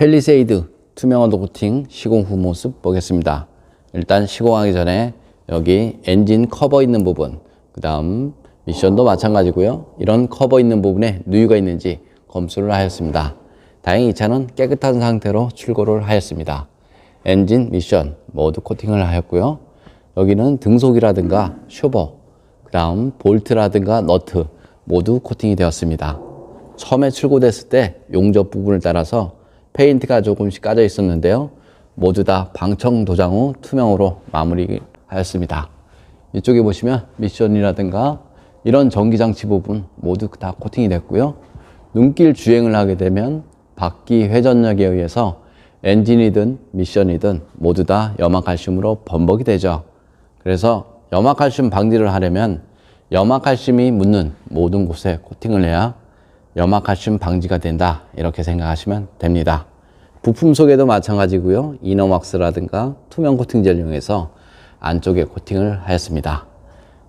펠리세이드 투명 언더 코팅 시공 후 모습 보겠습니다. 일단 시공하기 전에 여기 엔진 커버 있는 부분, 그 다음 미션도 마찬가지고요. 이런 커버 있는 부분에 누유가 있는지 검수를 하였습니다. 다행히 이 차는 깨끗한 상태로 출고를 하였습니다. 엔진, 미션 모두 코팅을 하였고요. 여기는 등속이라든가 쇼버, 그 다음 볼트라든가 너트 모두 코팅이 되었습니다. 처음에 출고됐을 때 용접 부분을 따라서 페인트가 조금씩 까져 있었는데요. 모두 다 방청 도장 후 투명으로 마무리하였습니다. 이쪽에 보시면 미션이라든가 이런 전기장치 부분 모두 다 코팅이 됐고요. 눈길 주행을 하게 되면 바퀴 회전력에 의해서 엔진이든 미션이든 모두 다 염화칼슘으로 범벅이 되죠. 그래서 염화칼슘 방지를 하려면 염화칼슘이 묻는 모든 곳에 코팅을 해야 염화칼슘 방지가 된다. 이렇게 생각하시면 됩니다. 부품 속에도 마찬가지고요. 이너왁스라든가 투명 코팅제를 이용해서 안쪽에 코팅을 하였습니다.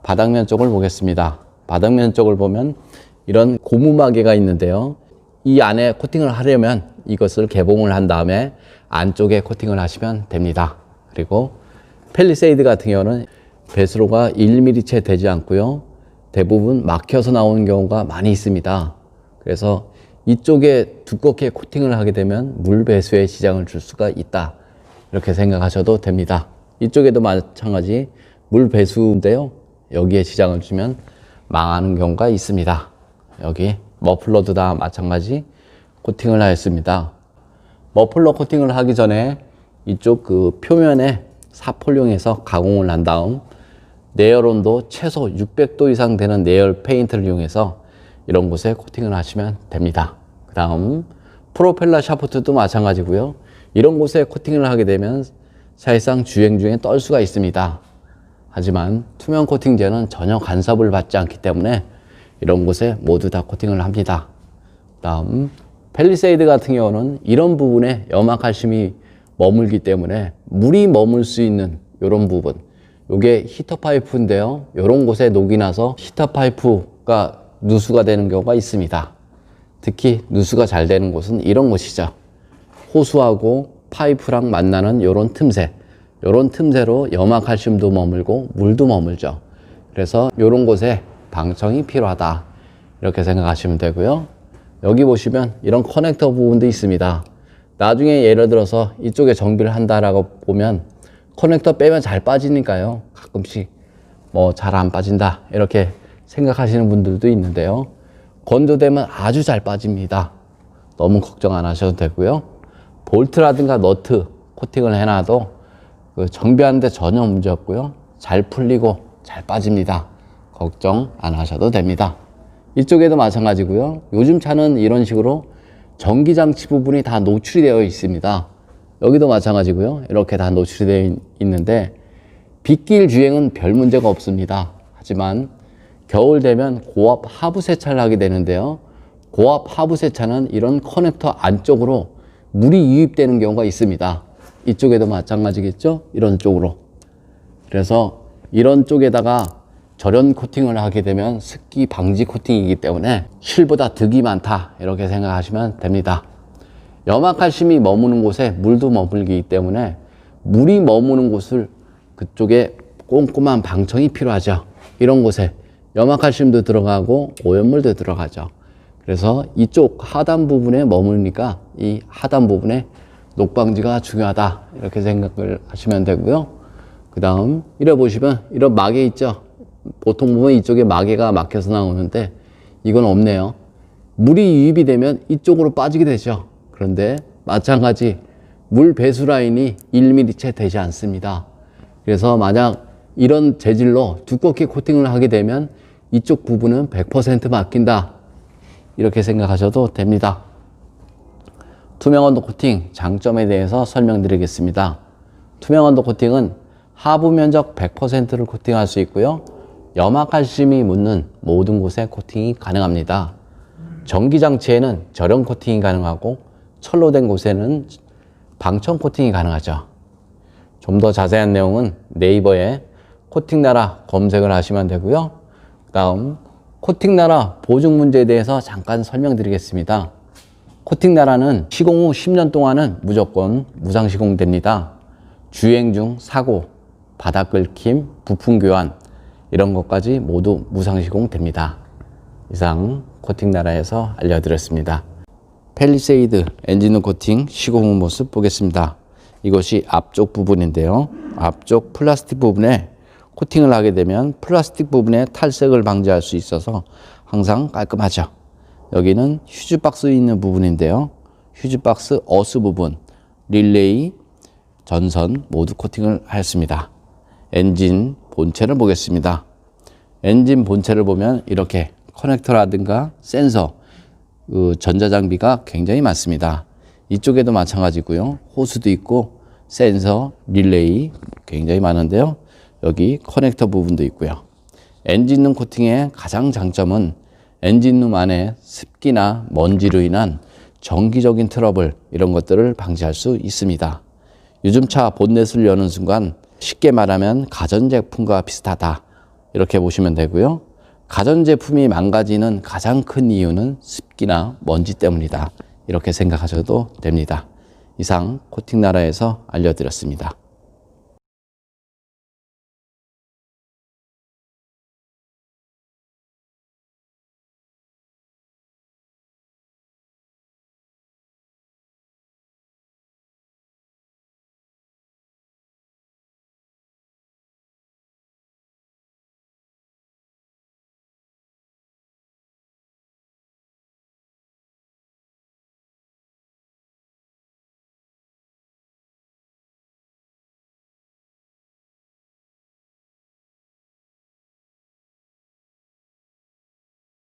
바닥면 쪽을 보겠습니다. 바닥면 쪽을 보면 이런 고무마개가 있는데요. 이 안에 코팅을 하려면 이것을 개봉을 한 다음에 안쪽에 코팅을 하시면 됩니다. 그리고 펠리세이드 같은 경우는 배수로가 1mm 채 되지 않고요. 대부분 막혀서 나오는 경우가 많이 있습니다. 그래서 이쪽에 두껍게 코팅을 하게 되면 물 배수에 지장을 줄 수가 있다. 이렇게 생각하셔도 됩니다. 이쪽에도 마찬가지 물 배수인데요. 여기에 지장을 주면 망하는 경우가 있습니다. 여기 머플러도 다 마찬가지 코팅을 하였습니다. 머플러 코팅을 하기 전에 이쪽 그 표면에 사폴용해서 가공을 한 다음 내열 온도 최소 600도 이상 되는 내열 페인트를 이용해서 이런 곳에 코팅을 하시면 됩니다. 그 다음 프로펠러 샤프트도 마찬가지고요. 이런 곳에 코팅을 하게 되면 사실상 주행 중에 떨 수가 있습니다. 하지만 투명 코팅제는 전혀 간섭을 받지 않기 때문에 이런 곳에 모두 다 코팅을 합니다. 다음 펠리세이드 같은 경우는 이런 부분에 염화칼슘이 머물기 때문에 물이 머물 수 있는 이런 부분 이게 히터 파이프인데요. 이런 곳에 녹이 나서 히터 파이프가 누수가 되는 경우가 있습니다. 특히 누수가 잘 되는 곳은 이런 곳이죠. 호수하고 파이프랑 만나는 이런 틈새 이런 틈새로 염화칼슘도 머물고 물도 머물죠. 그래서 이런 곳에 방청이 필요하다. 이렇게 생각하시면 되고요. 여기 보시면 이런 커넥터 부분도 있습니다. 나중에 예를 들어서 이쪽에 정비를 한다라고 보면 커넥터 빼면 잘 빠지니까요. 가끔씩 뭐 잘 안 빠진다. 이렇게 생각하시는 분들도 있는데요. 건조되면 아주 잘 빠집니다. 너무 걱정 안 하셔도 되고요. 볼트라든가 너트 코팅을 해놔도 그 정비하는데 전혀 문제 없고요. 잘 풀리고 잘 빠집니다. 걱정 안 하셔도 됩니다. 이쪽에도 마찬가지고요. 요즘 차는 이런 식으로 전기장치 부분이 다 노출이 되어 있습니다. 여기도 마찬가지고요. 이렇게 다 노출이 되어 있는데 빗길 주행은 별 문제가 없습니다. 하지만 겨울 되면 고압 하부 세차를 하게 되는데요. 고압 하부 세차는 이런 커넥터 안쪽으로 물이 유입되는 경우가 있습니다. 이쪽에도 마찬가지겠죠? 이런 쪽으로. 그래서 이런 쪽에다가 절연 코팅을 하게 되면 습기 방지 코팅이기 때문에 실보다 득이 많다. 이렇게 생각하시면 됩니다. 염화칼슘이 머무는 곳에 물도 머물기 때문에 물이 머무는 곳을 그쪽에 꼼꼼한 방청이 필요하죠. 이런 곳에 염화칼슘도 들어가고 오염물도 들어가죠. 그래서 이쪽 하단 부분에 머무르니까 이 하단 부분에 녹방지가 중요하다 이렇게 생각을 하시면 되고요. 그 다음 이래 보시면 이런 마개 있죠. 보통 보면 이쪽에 마개가 막혀서 나오는데 이건 없네요. 물이 유입이 되면 이쪽으로 빠지게 되죠. 그런데 마찬가지 물 배수 라인이 1mm 채 되지 않습니다. 그래서 만약 이런 재질로 두껍게 코팅을 하게 되면 이쪽 부분은 100% 맡긴다. 이렇게 생각하셔도 됩니다. 투명 언더 코팅 장점에 대해서 설명드리겠습니다. 투명 언더 코팅은 하부 면적 100%를 코팅할 수 있고요. 염화칼슘이 묻는 모든 곳에 코팅이 가능합니다. 전기 장치에는 절연 코팅이 가능하고 철로 된 곳에는 방청 코팅이 가능하죠. 좀 더 자세한 내용은 네이버에 코팅 나라 검색을 하시면 되고요. 다음 코팅 나라 보증 문제에 대해서 잠깐 설명드리겠습니다. 코팅 나라는 시공 후 10년 동안은 무조건 무상 시공됩니다. 주행 중 사고, 바닥 긁힘, 부품 교환 이런 것까지 모두 무상 시공됩니다. 이상 코팅 나라에서 알려드렸습니다. 펠리세이드 엔진룸 코팅 시공 후 모습 보겠습니다. 이것이 앞쪽 부분인데요. 앞쪽 플라스틱 부분에 코팅을 하게 되면 플라스틱 부분에 탈색을 방지할 수 있어서 항상 깔끔하죠. 여기는 휴즈박스 있는 부분인데요. 휴즈박스 어스 부분, 릴레이, 전선 모두 코팅을 하였습니다. 엔진 본체를 보겠습니다. 엔진 본체를 보면 이렇게 커넥터라든가 센서, 그 전자장비가 굉장히 많습니다. 이쪽에도 마찬가지고요. 호스도 있고 센서, 릴레이 굉장히 많은데요. 여기 커넥터 부분도 있고요. 엔진룸 코팅의 가장 장점은 엔진룸 안에 습기나 먼지로 인한 정기적인 트러블 이런 것들을 방지할 수 있습니다. 요즘 차 본넷을 여는 순간 쉽게 말하면 가전제품과 비슷하다 이렇게 보시면 되고요. 가전제품이 망가지는 가장 큰 이유는 습기나 먼지 때문이다 이렇게 생각하셔도 됩니다. 이상 코팅나라에서 알려드렸습니다.